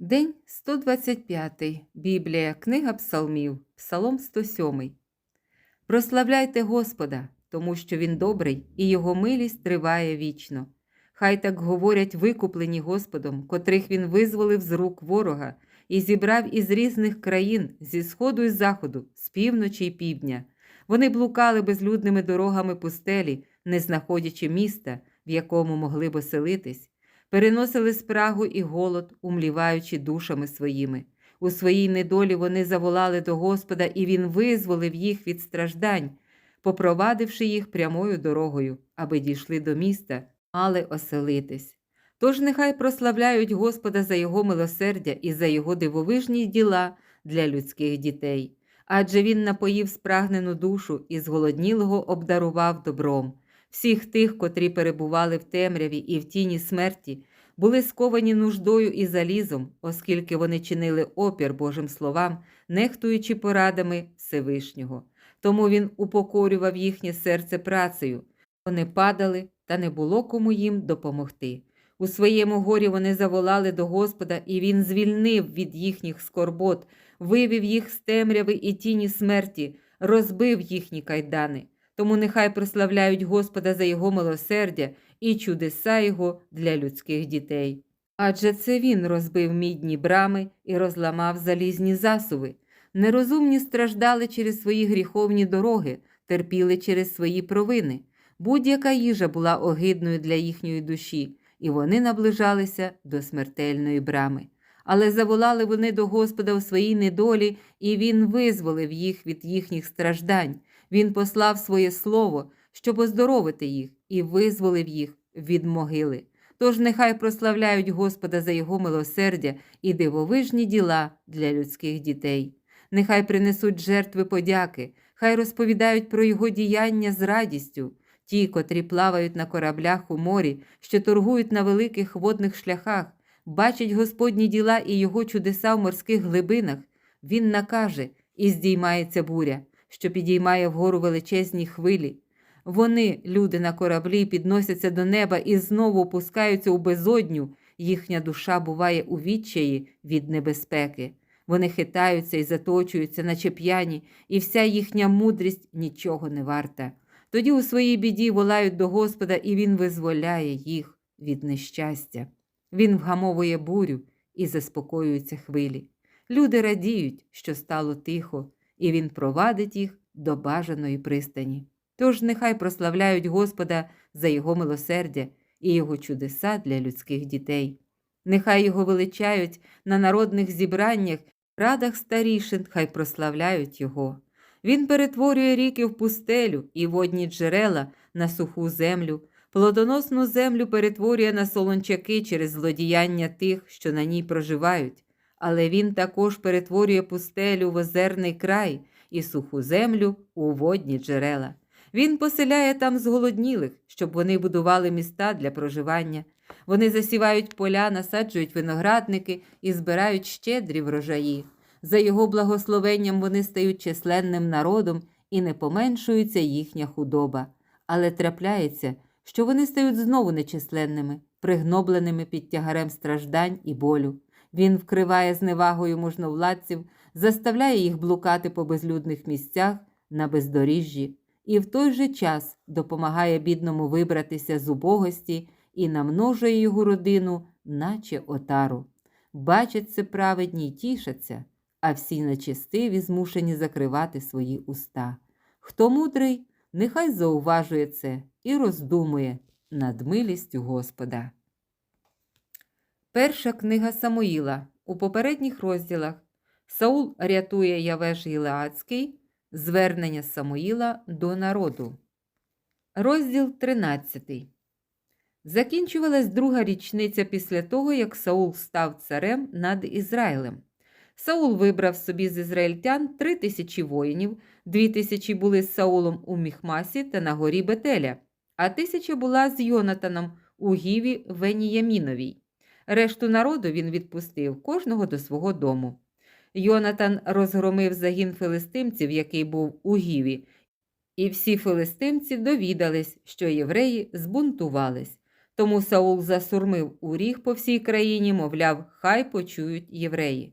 День 125. Біблія, книга Псалмів, Псалом 107. Прославляйте Господа, тому що Він добрий і Його милість триває вічно. Хай так говорять викуплені Господом, котрих Він визволив з рук ворога і зібрав із різних країн, зі сходу і заходу, з півночі й півдня. Вони блукали безлюдними дорогами пустелі, не знаходячи міста, в якому могли б оселитись переносили спрагу і голод, умліваючи душами своїми. У своїй недолі вони заволали до Господа, і Він визволив їх від страждань, попровадивши їх прямою дорогою, аби дійшли до міста, мали оселитись. Тож нехай прославляють Господа за Його милосердя і за Його дивовижні діла для людських дітей. Адже Він напоїв спрагнену душу і зголоднілого обдарував добром. Всіх тих, котрі перебували в темряві і в тіні смерті, були сковані нуждою і залізом, оскільки вони чинили опір Божим словам, нехтуючи порадами Всевишнього. Тому він упокорював їхнє серце працею. Вони падали, та не було кому їм допомогти. У своєму горі вони заволали до Господа, і Він звільнив від їхніх скорбот, вивів їх з темряви і тіні смерті, розбив їхні кайдани. Тому нехай прославляють Господа за Його милосердя і чудеса Його для людських дітей. Адже це Він розбив мідні брами і розламав залізні засуви. Нерозумні страждали через свої гріховні дороги, терпіли через свої провини. Будь-яка їжа була огидною для їхньої душі, і вони наближалися до смертельної брами. Але заволали вони до Господа у своїй недолі, і Він визволив їх від їхніх страждань. Він послав своє слово, щоб оздоровити їх, і визволив їх від могили. Тож нехай прославляють Господа за Його милосердя і дивовижні діла для людських дітей. Нехай принесуть жертви подяки, хай розповідають про Його діяння з радістю. Ті, котрі плавають на кораблях у морі, що торгують на великих водних шляхах, бачать Господні діла і Його чудеса в морських глибинах. Він накаже і здіймається буря, що підіймає вгору величезні хвилі. Вони, люди на кораблі, підносяться до неба і знову опускаються у безодню. Їхня душа буває у відчаї від небезпеки. Вони хитаються і заточуються, наче п'яні, і вся їхня мудрість нічого не варта. Тоді у своїй біді волають до Господа, і Він визволяє їх від нещастя. Він вгамовує бурю і заспокоюються хвилі. Люди радіють, що стало тихо, і Він провадить їх до бажаної пристані. Тож нехай прославляють Господа за Його милосердя і Його чудеса для людських дітей. Нехай його величають на народних зібраннях, радах старішин, хай прославляють Його. Він перетворює ріки в пустелю і водні джерела на суху землю, плодоносну землю перетворює на солончаки через злодіяння тих, що на ній проживають, але він також перетворює пустелю в озерний край і суху землю у водні джерела. Він поселяє там зголоднілих, щоб вони будували міста для проживання. Вони засівають поля, насаджують виноградники і збирають щедрі врожаї. За його благословенням вони стають численним народом і не поменшується їхня худоба. Але трапляється, що вони стають знову нечисленними, пригнобленими під тягарем страждань і болю. Він вкриває зневагою можновладців, заставляє їх блукати по безлюдних місцях на бездоріжжі, і в той же час допомагає бідному вибратися з убогості і намножує його родину, наче отару. Бачать це праведні й тішаться, а всі нечестиві змушені закривати свої уста. Хто мудрий, нехай зауважує це і роздумує над милістю Господа. Перша книга Самуїла у попередніх розділах Саул рятує Явеш Гілеацький, звернення Самуїла до народу. Розділ 13. Закінчувалась друга річниця після того, як Саул став царем над Ізраїлем. Саул вибрав собі з ізраїльтян три тисячі воїнів, дві тисячі були з Саулом у Міхмасі та на горі Бетеля, а тисяча була з Йонатаном у Гіві Веніяміновій. Решту народу він відпустив кожного до свого дому. Йонатан розгромив загін филистимців, який був у Гіві, і всі филистимці довідались, що євреї збунтувались. Тому Саул засурмив у ріг по всій країні, мовляв, хай почують євреї.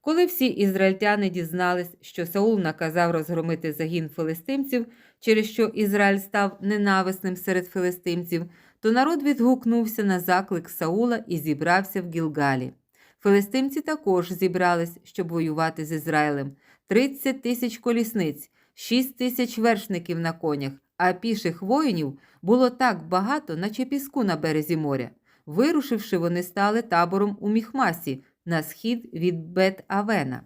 Коли всі ізраїльтяни дізнались, що Саул наказав розгромити загін филистимців, через що Ізраїль став ненависним серед филистимців, то народ відгукнувся на заклик Саула і зібрався в Гілгалі. Филистимці також зібрались, щоб воювати з Ізраїлем. 30 тисяч колісниць, 6 тисяч вершників на конях, а піших воїнів було так багато, наче піску на березі моря. Вирушивши, вони стали табором у Міхмасі на схід від Бет-Авена.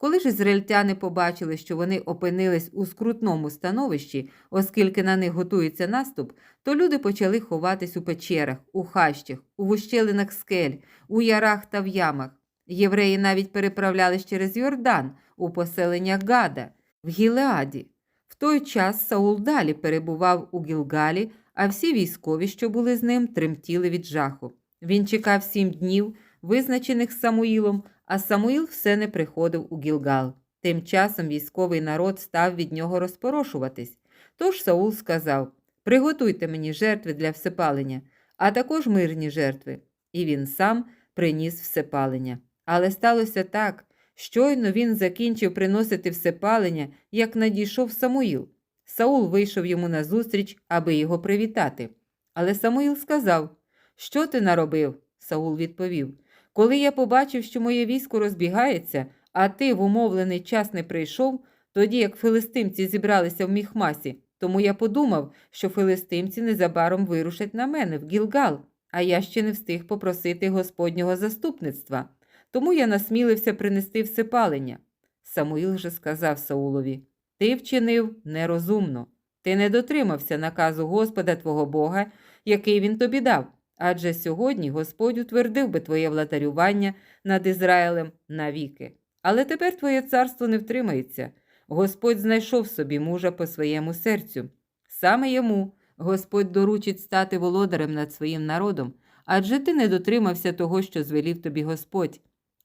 Коли ж ізраїльтяни побачили, що вони опинились у скрутному становищі, оскільки на них готується наступ, то люди почали ховатись у печерах, у хащах, у вущелинах скель, у ярах та в ямах. Євреї навіть переправлялись через Йордан у поселення Гада в Гілеаді. В той час Саул далі перебував у Гілгалі, а всі військові, що були з ним, тремтіли від жаху. Він чекав сім днів, визначених Самуїлом, а Самуїл все не приходив у Гілгал. Тим часом військовий народ став від нього розпорошуватись. Тож Саул сказав: Приготуйте мені жертви для всепалення, а також мирні жертви. І він сам приніс всепалення. Але сталося так, щойно він закінчив приносити всепалення, як надійшов Самуїл. Саул вийшов йому назустріч, аби його привітати. Але Самуїл сказав: Що ти наробив? Саул відповів: Коли я побачив, що моє військо розбігається, а ти в умовлений час не прийшов, тоді як филистимці зібралися в Міхмасі, тому я подумав, що филистимці незабаром вирушать на мене в Гілгал, а я ще не встиг попросити Господнього заступництва. Тому я насмілився принести всепалення. Самуїл же сказав Саулові: Ти вчинив нерозумно, ти не дотримався наказу Господа твого Бога, який він тобі дав. Адже сьогодні Господь утвердив би твоє владарювання над Ізраїлем навіки. Але тепер твоє царство не втримається. Господь знайшов собі мужа по своєму серцю. Саме йому Господь доручить стати володарем над своїм народом, адже ти не дотримався того, що звелів тобі Господь.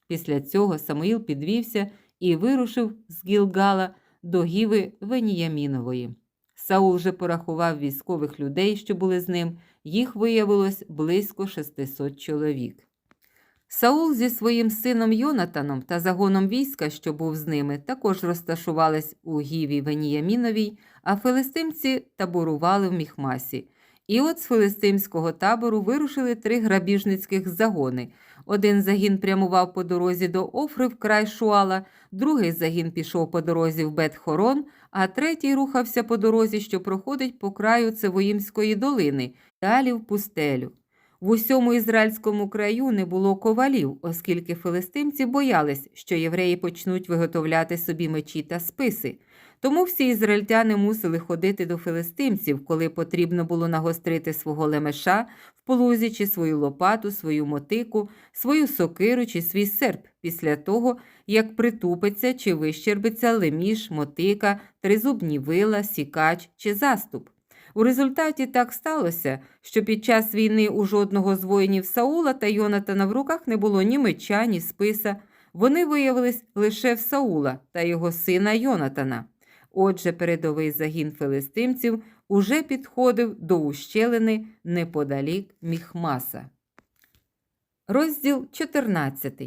Після цього Самуїл підвівся і вирушив з Гілгала до Гіви Веніямінової. Саул же порахував військових людей, що були з ним, їх виявилось близько 600 чоловік. Саул зі своїм сином Йонатаном та загоном війська, що був з ними, також розташувались у Гіві Веніяміновій, а филистимці таборували в Міхмасі. І от з филистимського табору вирушили три грабіжницьких загони. Один загін прямував по дорозі до Офри в край Шуала, другий загін пішов по дорозі в Бет-Хорон, а третій рухався по дорозі, що проходить по краю Цевоїмської долини, далі в пустелю. В усьому ізраїльському краю не було ковалів, оскільки филистимці боялись, що євреї почнуть виготовляти собі мечі та списи. Тому всі ізраїльтяни мусили ходити до филистимців, коли потрібно було нагострити свого лемеша в полузі свою лопату, свою мотику, свою сокиру чи свій серп після того, як притупиться чи вищербиться леміш, мотика, тризубні вила, сікач чи заступ. У результаті так сталося, що під час війни у жодного з воїнів Саула та Йонатана в руках не було ні меча, ні списа. Вони виявились лише в Саула та його сина Йонатана. Отже, передовий загін филистимців уже підходив до ущелини неподалік Міхмаса. Розділ 14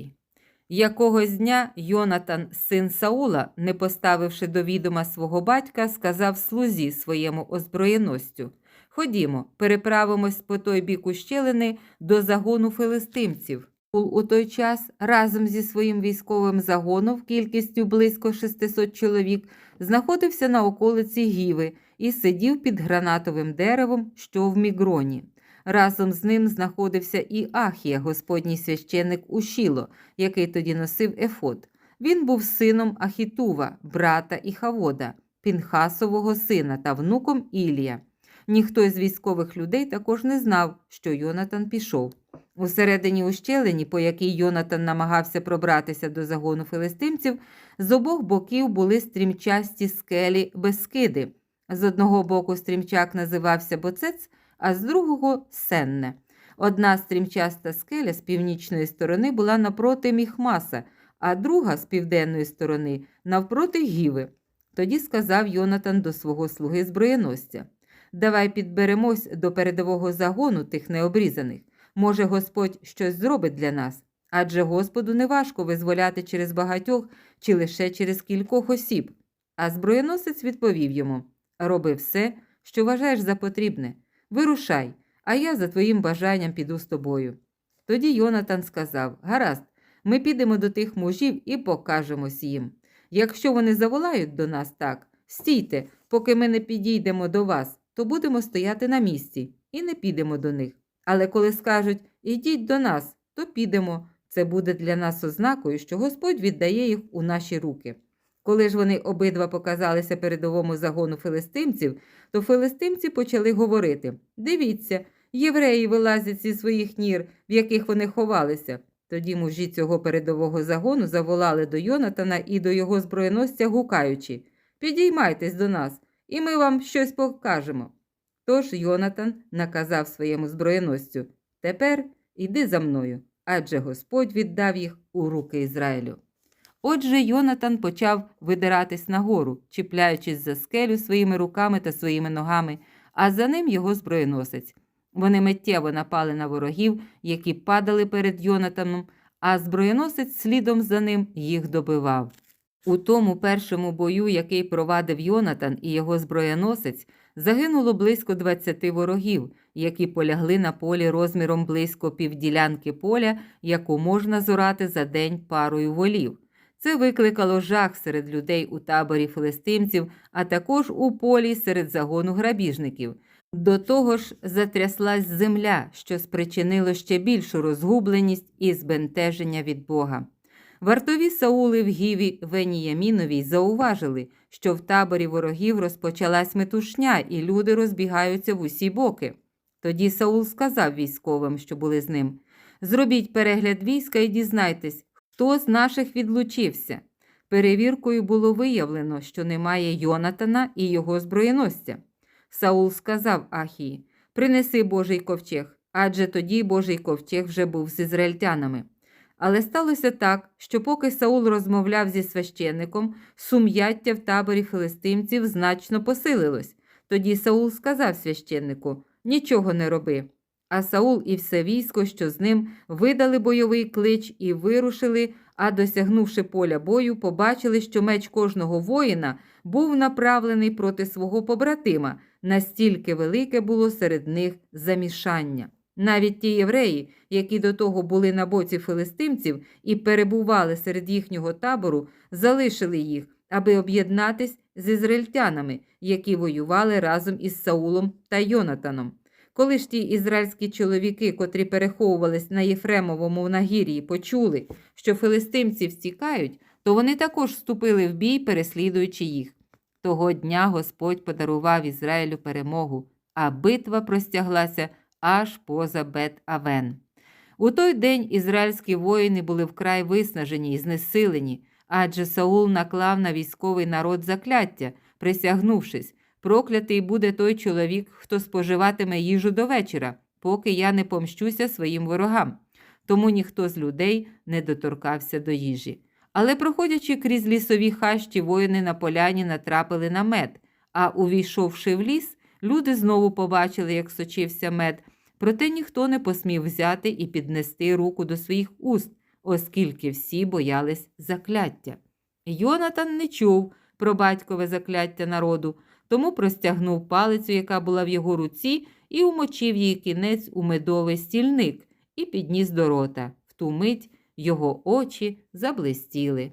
Якогось дня Йонатан, син Саула, не поставивши до відома свого батька, сказав слузі своєму озброєностю Ходімо, переправимось по той бік ущелини до загону филистимців. У той час разом зі своїм військовим загоном кількістю близько 600 чоловік знаходився на околиці Гіви і сидів під гранатовим деревом, що в мігроні. Разом з ним знаходився і Ахія, господній священник Ушіло, який тоді носив ефод. Він був сином Ахітува, брата Іхавода, Пінхасового сина та внуком Ілія. Ніхто з військових людей також не знав, що Йонатан пішов. Усередині ущелині, по якій Йонатан намагався пробратися до загону филистимців, з обох боків були стрімчасті скелі Бескиди. З одного боку стрімчак називався Боцец, а з другого Сенне. Одна стрімчаста скеля з північної сторони була напроти Міхмаса, а друга з південної сторони навпроти Гіви. Тоді сказав Йонатан до свого слуги зброєносця Давай підберемось до передового загону тих необрізаних. Може, Господь щось зробить для нас. Адже Господу неважко визволяти через багатьох чи лише через кількох осіб. А зброєносець відповів йому Роби все, що вважаєш за потрібне. Вирушай, а я за твоїм бажанням піду з тобою. Тоді Йонатан сказав Гаразд, ми підемо до тих мужів і покажемось їм. Якщо вони заволають до нас так, стійте, поки ми не підійдемо до вас, то будемо стояти на місці і не підемо до них. Але коли скажуть ідіть до нас, то підемо. Це буде для нас ознакою, що Господь віддає їх у наші руки. Коли ж вони обидва показалися передовому загону филистимців, то филистимці почали говорити Дивіться, євреї вилазять зі своїх нір, в яких вони ховалися. Тоді мужі цього передового загону заволали до Йонатана і до його зброєносця, гукаючи Підіймайтесь до нас, і ми вам щось покажемо. Тож Йонатан наказав своєму зброєносцю Тепер іди за мною, адже Господь віддав їх у руки Ізраїлю. Отже, Йонатан почав видиратись нагору, чіпляючись за скелю своїми руками та своїми ногами, а за ним його зброєносець. Вони миттєво напали на ворогів, які падали перед Йонатаном, а зброєносець слідом за ним їх добивав. У тому першому бою, який провадив Йонатан і його зброєносець, загинуло близько 20 ворогів, які полягли на полі розміром близько півділянки поля, яку можна зорати за день парою волів. Це викликало жах серед людей у таборі филистимців, а також у полі серед загону грабіжників. До того ж, затряслась земля, що спричинило ще більшу розгубленість і збентеження від Бога. Вартові Саули в Гіві Веніяміновій зауважили, що в таборі ворогів розпочалась метушня, і люди розбігаються в усі боки. Тоді Саул сказав військовим, що були з ним: Зробіть перегляд війська і дізнайтесь, хто з наших відлучився. Перевіркою було виявлено, що немає Йонатана і його зброєносця. Саул сказав Ахії: Принеси Божий ковчег, адже тоді Божий ковчег вже був з ізраїльтянами. Але сталося так, що поки Саул розмовляв зі священником, сум'яття в таборі филистимців значно посилилось. Тоді Саул сказав священнику Нічого не роби. А Саул і все військо, що з ним, видали бойовий клич і вирушили, а досягнувши поля бою, побачили, що меч кожного воїна був направлений проти свого побратима, настільки велике було серед них замішання. Навіть ті євреї, які до того були на боці филистимців і перебували серед їхнього табору, залишили їх, аби об'єднатись з ізраїльтянами, які воювали разом із Саулом та Йонатаном. Коли ж ті ізраїльські чоловіки, котрі переховувались на Єфремовому нагір'ї, почули, що филистимці втікають, то вони також вступили в бій, переслідуючи їх. Того дня Господь подарував Ізраїлю перемогу, а битва простяглася аж поза Бет-Авен. У той день ізраїльські воїни були вкрай виснажені і знесилені, адже Саул наклав на військовий народ закляття, присягнувшись, проклятий буде той чоловік, хто споживатиме їжу до вечора, поки я не помщуся своїм ворогам. Тому ніхто з людей не доторкався до їжі. Але, проходячи крізь лісові хащі, воїни на поляні натрапили на мед, а увійшовши в ліс, люди знову побачили, як сочився мед, проте ніхто не посмів взяти і піднести руку до своїх уст, оскільки всі боялись закляття. Йонатан не чув про батькове закляття народу, тому простягнув палицю, яка була в його руці, і умочив її кінець у медовий стільник і підніс до рота. В ту мить його очі заблистіли.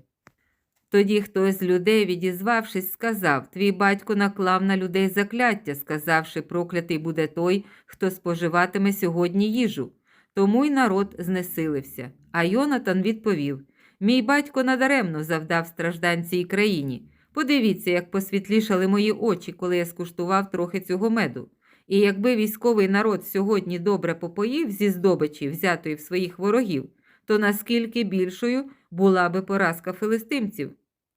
Тоді хтось з людей, відізвавшись, сказав Твій батько наклав на людей закляття, сказавши, проклятий буде той, хто споживатиме сьогодні їжу. Тому й народ знесилився. А Йонатан відповів Мій батько надаремно завдав страждань цій країні. Подивіться, як посвітлішали мої очі, коли я скуштував трохи цього меду. І якби військовий народ сьогодні добре попоїв зі здобичі, взятої в своїх ворогів, то наскільки більшою була би поразка филистимців.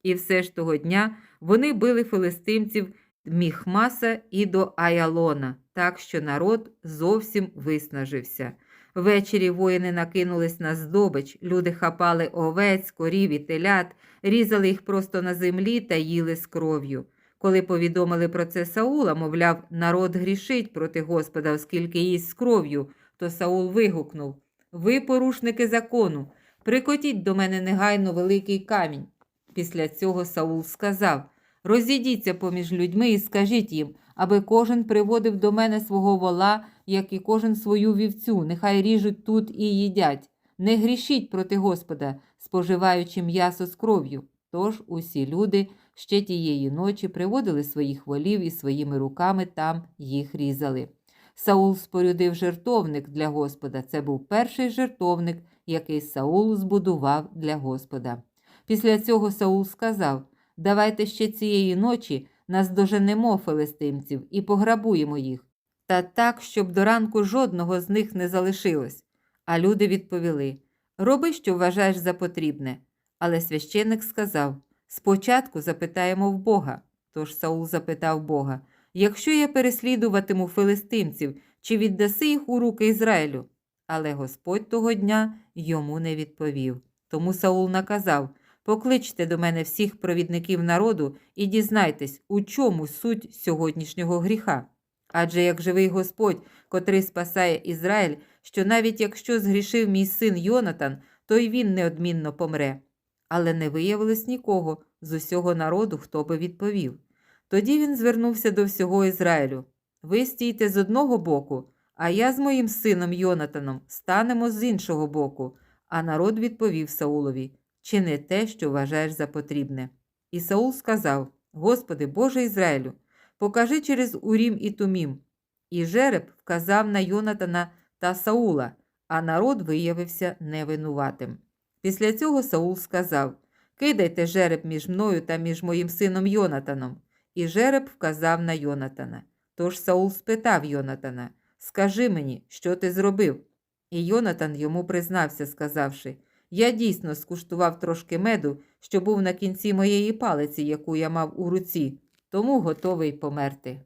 І все ж того дня вони били филистимців Міхмаса і до Аялона, так що народ зовсім виснажився. Ввечері воїни накинулись на здобич, люди хапали овець, корів і телят, різали їх просто на землі та їли з кров'ю. Коли повідомили про це Саула, мовляв, народ грішить проти Господа, оскільки їсть з кров'ю, то Саул вигукнув Ви, порушники закону, прикотіть до мене негайно великий камінь. Після цього Саул сказав Розійдіться поміж людьми і скажіть їм, аби кожен приводив до мене свого вола, як і кожен свою вівцю, нехай ріжуть тут і їдять. Не грішіть проти Господа, споживаючи м'ясо з кров'ю. Тож усі люди ще тієї ночі приводили своїх волів і своїми руками там їх різали. Саул спорядив жертовник для Господа. Це був перший жертовник, який Саул збудував для Господа. Після цього Саул сказав: Давайте ще цієї ночі наздоженемо филистимців і пограбуємо їх. Та так, щоб до ранку жодного з них не залишилось. А люди відповіли: Роби, що вважаєш за потрібне. Але священник сказав: Спочатку запитаємо в Бога. Тож Саул запитав Бога: Якщо я переслідуватиму филистимців, чи віддаси їх у руки Ізраїлю? Але Господь того дня йому не відповів. Тому Саул наказав: Покличте до мене всіх провідників народу і дізнайтесь, у чому суть сьогоднішнього гріха. Адже як живий Господь, котрий спасає Ізраїль, що навіть якщо згрішив мій син Йонатан, то й він неодмінно помре. Але не виявилось нікого з усього народу, хто би відповів. Тоді він звернувся до всього Ізраїлю. Ви стійте з одного боку, а я з моїм сином Йонатаном станемо з іншого боку. А народ відповів Саулові чи не те, що вважаєш за потрібне. І Саул сказав: Господи, Боже Ізраїлю, покажи через Урім і Тумім. І жереб вказав на Йонатана та Саула, а народ виявився невинуватим. Після цього Саул сказав: Кидайте жереб між мною та між моїм сином Йонатаном. І жереб вказав на Йонатана. Тож Саул спитав Йонатана: Скажи мені, що ти зробив? І Йонатан йому признався, сказавши: Я дійсно скуштував трошки меду, що був на кінці моєї палиці, яку я мав у руці, тому готовий померти.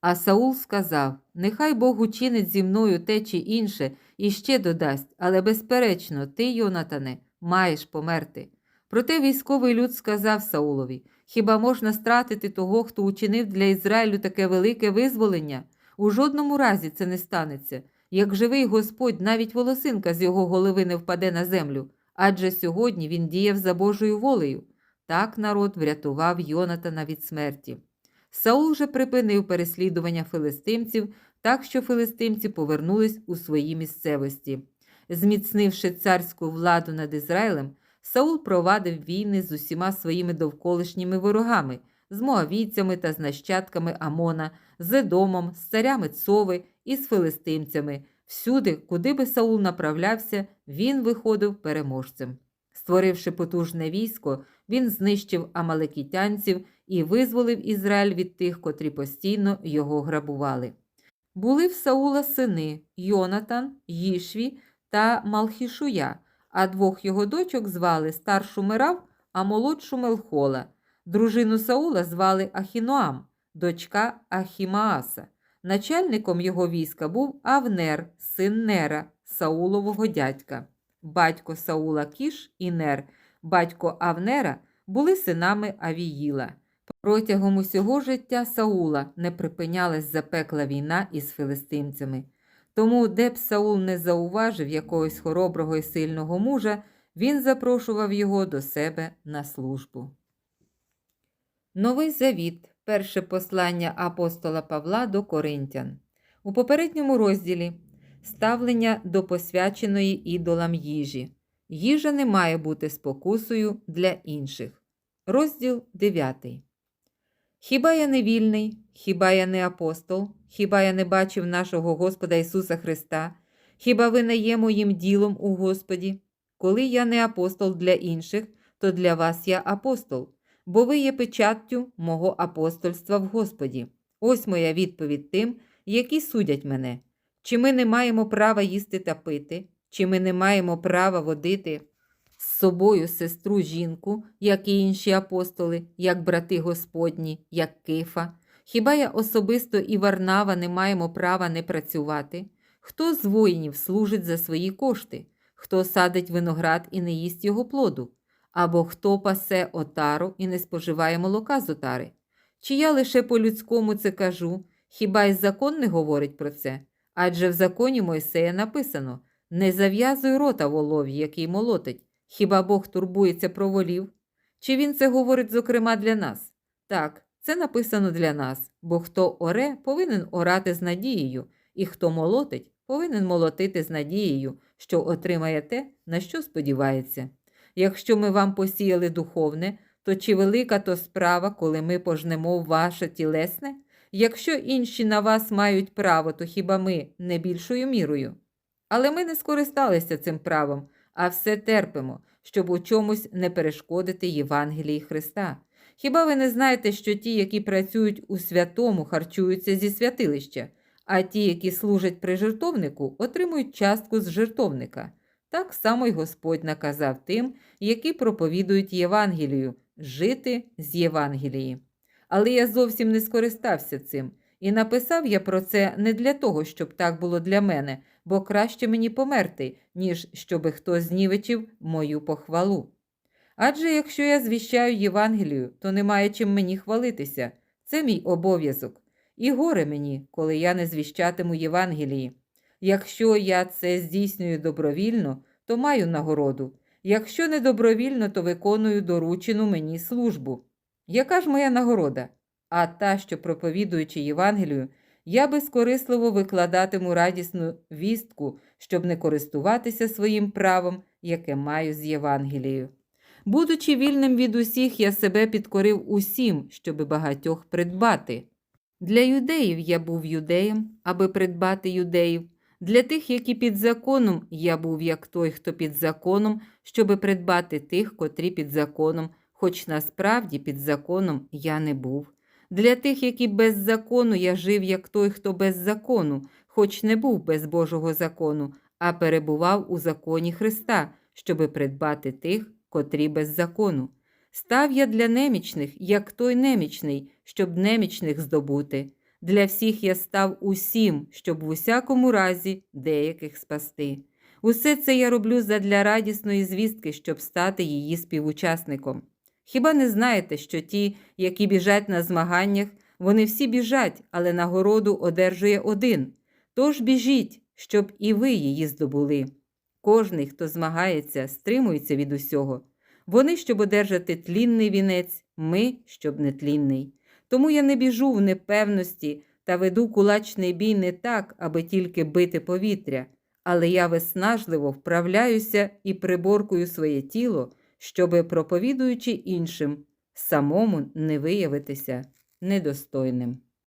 А Саул сказав: Нехай Бог учинить зі мною те чи інше і ще додасть, але безперечно, ти, Йонатане, маєш померти. Проте військовий люд сказав Саулові: Хіба можна стратити того, хто учинив для Ізраїлю таке велике визволення? У жодному разі це не станеться. Як живий Господь, навіть волосинка з його голови не впаде на землю, адже сьогодні він діяв за Божою волею. Так народ врятував Йонатана від смерті. Саул же припинив переслідування филистимців, так що филистимці повернулись у свої місцевості. Зміцнивши царську владу над Ізраїлем, Саул провадив війни з усіма своїми довколишніми ворогами, з моавійцями та з нащадками Амона, з Едомом, з царями Цови і з филистимцями. Всюди, куди би Саул направлявся, він виходив переможцем. Створивши потужне військо, він знищив амалекітянців і визволив Ізраїль від тих, котрі постійно його грабували. Були в Саула сини Йонатан, Їшві та Малхішуя, а двох його дочок звали старшу Мирав, а молодшу Мелхола. Дружину Саула звали Ахіноам, дочка Ахімааса. Начальником його війська був Авнер, син Нера, Саулового дядька. Батько Саула Кіш і Нер, батько Авнера були синами Авіїла. Протягом усього життя Саула не припинялась запекла війна із филистимцями. Тому, де б Саул не зауважив якогось хороброго і сильного мужа, він запрошував його до себе на службу. Новий Завіт перше послання апостола Павла до Коринтян. У попередньому розділі ставлення до посвяченої ідолам їжі. Їжа не має бути спокусою для інших. Розділ 9. Хіба я не вільний, хіба я не апостол, хіба я не бачив нашого Господа Ісуса Христа, хіба ви не є моїм ділом у Господі? Коли я не апостол для інших, то для вас я апостол, бо ви є печаттю мого апостольства в Господі. Ось моя відповідь тим, які судять мене. Чи ми не маємо права їсти та пити, чи ми не маємо права водити з собою сестру жінку, як і інші апостоли, як брати Господні, як Кифа? Хіба я особисто і Варнава не маємо права не працювати? Хто з воїнів служить за свої кошти? Хто садить виноград і не їсть його плоду? Або хто пасе отару і не споживає молока з отари? Чи я лише по-людському це кажу? Хіба й закон не говорить про це? Адже в законі Мойсея написано не зав'язуй рота волові, який молотить. Хіба Бог турбується про волів? Чи він це говорить, зокрема, для нас? Так, це написано для нас, бо хто оре, повинен орати з надією, і хто молотить, повинен молотити з надією, що отримає те, на що сподівається. Якщо ми вам посіяли духовне, то чи велика то справа, коли ми пожнемо ваше тілесне? Якщо інші на вас мають право, то хіба ми не більшою мірою? Але ми не скористалися цим правом, а все терпимо, щоб у чомусь не перешкодити Євангелії Христа. Хіба ви не знаєте, що ті, які працюють у святому, харчуються зі святилища, а ті, які служать при жертовнику, отримують частку з жертовника? Так само й Господь наказав тим, які проповідують Євангелію, жити з Євангелії. Але я зовсім не скористався цим, і написав я про це не для того, щоб так було для мене, бо краще мені померти, ніж щоби хто знівечив мою похвалу. Адже якщо я звіщаю Євангелію, то немає чим мені хвалитися. Це мій обов'язок. І горе мені, коли я не звіщатиму Євангелії. Якщо я це здійснюю добровільно, то маю нагороду. Якщо не добровільно, то виконую доручену мені службу. Яка ж моя нагорода? А та, що проповідуючи Євангелію, я безкорисливо викладатиму радісну вістку, щоб не користуватися своїм правом, яке маю з Євангелією. Будучи вільним від усіх, я себе підкорив усім, щоби багатьох придбати. Для юдеїв я був юдеєм, аби придбати юдеїв. Для тих, які під законом, я був як той, хто під законом, щоби придбати тих, котрі під законом, хоч насправді під законом я не був. Для тих, які без закону, я жив як той, хто без закону, хоч не був без Божого закону, а перебував у законі Христа, щоби придбати тих, котрі без закону. Став я для немічних, як той немічний, щоб немічних здобути. Для всіх я став усім, щоб в усякому разі деяких спасти. Усе це я роблю задля радісної звістки, щоб стати її співучасником. Хіба не знаєте, що ті, які біжать на змаганнях, вони всі біжать, але нагороду одержує один. Тож біжіть, щоб і ви її здобули. Кожний, хто змагається, стримується від усього. Вони, щоб одержати тлінний вінець, ми, щоб нетлінний. Тому я не біжу в непевності та веду кулачний бій не так, аби тільки бити повітря, але я виснажливо вправляюся і приборкую своє тіло, щоби, проповідуючи іншим, самому не виявитися недостойним.